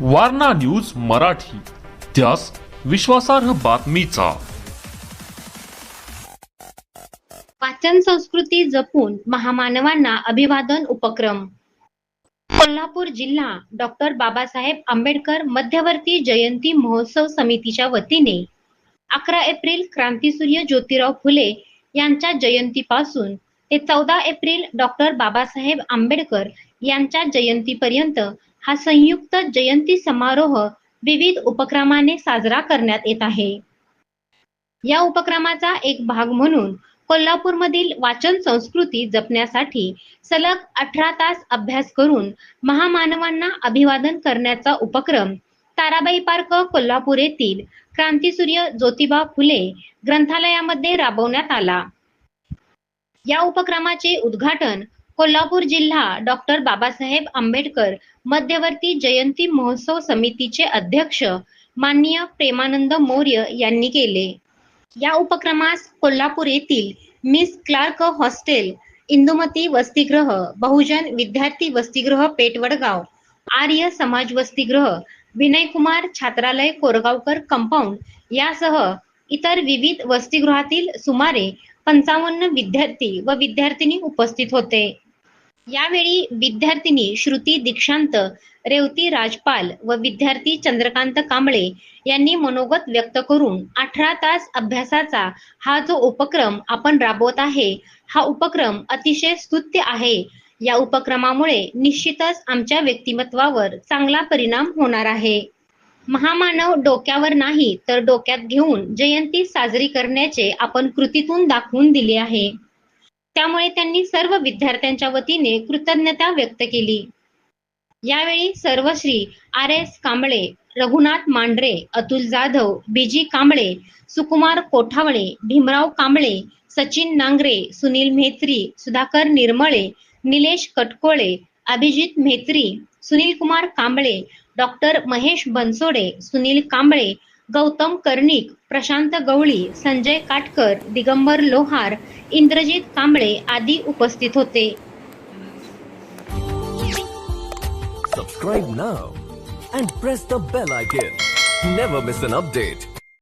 Warna news Marathi. त्यास विश्वासार्ह बातमीचा. वाचन संस्कृती जपून महामानवांना अभिवादन उपक्रम. कोल्हापूर जिल्हा डॉक्टर बाबासाहेब आंबेडकर मध्यवर्ती जयंती महोत्सव समितीच्या वतीने अकरा एप्रिल क्रांतीसूर्य ज्योतिराव फुले यांच्या जयंतीपासून ते चौदा एप्रिल डॉक्टर बाबासाहेब आंबेडकर यांच्या जयंतीपर्यंत हा संयुक्त जयंती समारोह विविध उपक्रमाने साजरा करण्यात येत आहे. या उपक्रमाचा एक भाग म्हणून कोल्हापूरमधील वाचन संस्कृती जपण्यासाठी सलग अठरा तास अभ्यास करून महामानवांना अभिवादन करण्याचा उपक्रम ताराबाई पार्क कोल्हापूर येथील क्रांतीसूर्य ज्योतिबा फुले ग्रंथालयामध्ये राबवण्यात आला. या उपक्रमाचे उद्घाटन कोल्हापूर जिल्हा डॉक्टर बाबासाहेब आंबेडकर मध्यवर्ती जयंती महोत्सव समितीचे अध्यक्ष माननीय प्रेमानंद मौर्य यांनी केले. या उपक्रमास कोल्हापूर येथील मिस क्लार्क हॉस्टेल इंदुमती वसतिगृह बहुजन विद्यार्थी वसतिगृह पेटवडगाव आर्य समाज वसतिगृह विनयकुमार छात्रालय कोरगावकर कंपाऊंड यासह इतर विविध वसतिगृहातील सुमारे पंचावन्न विद्यार्थी व विद्यार्थिनी उपस्थित होते. यावेळी विद्यार्थिनी श्रुती दीक्षांत रेवती राजपाल व विद्यार्थी चंद्रकांत कांबळे यांनी मनोगत व्यक्त करून अठरा तास अभ्यासाचा हा जो उपक्रम आपण राबवत आहे हा उपक्रम अतिशय स्तुत्य आहे. या उपक्रमामुळे निश्चितच आमच्या व्यक्तिमत्वावर चांगला परिणाम होणार आहे. महामानव डोक्यावर नाही तर डोक्यात घेऊन जयंती साजरी करण्याचे आपण कृतीतून दाखवून दिले आहे. त्यामुळे त्यांनी सर्व विद्यार्थ्यांच्या वतीने कृतज्ञता व्यक्त केली. यावेळी सर्वश्री R S Kamble Raghunath Mandhare Atul Jadhav B G Kamble Sukumar Kothawale Bhimrao Kamble Sachin Nangare Sunil Mhetre Sudhakar Nirmale Nilesh Katkole Abhijit Mhetre Sunil Kumar Kamble doctor Mahesh Bansode Sunil Kamble Gautam Karnik Prashant Gawali Sanjay Katkar Digambar Lohar Indrajit Kamble आदी उपस्थित होते Subscribe now and press the bell icon. Never miss an update.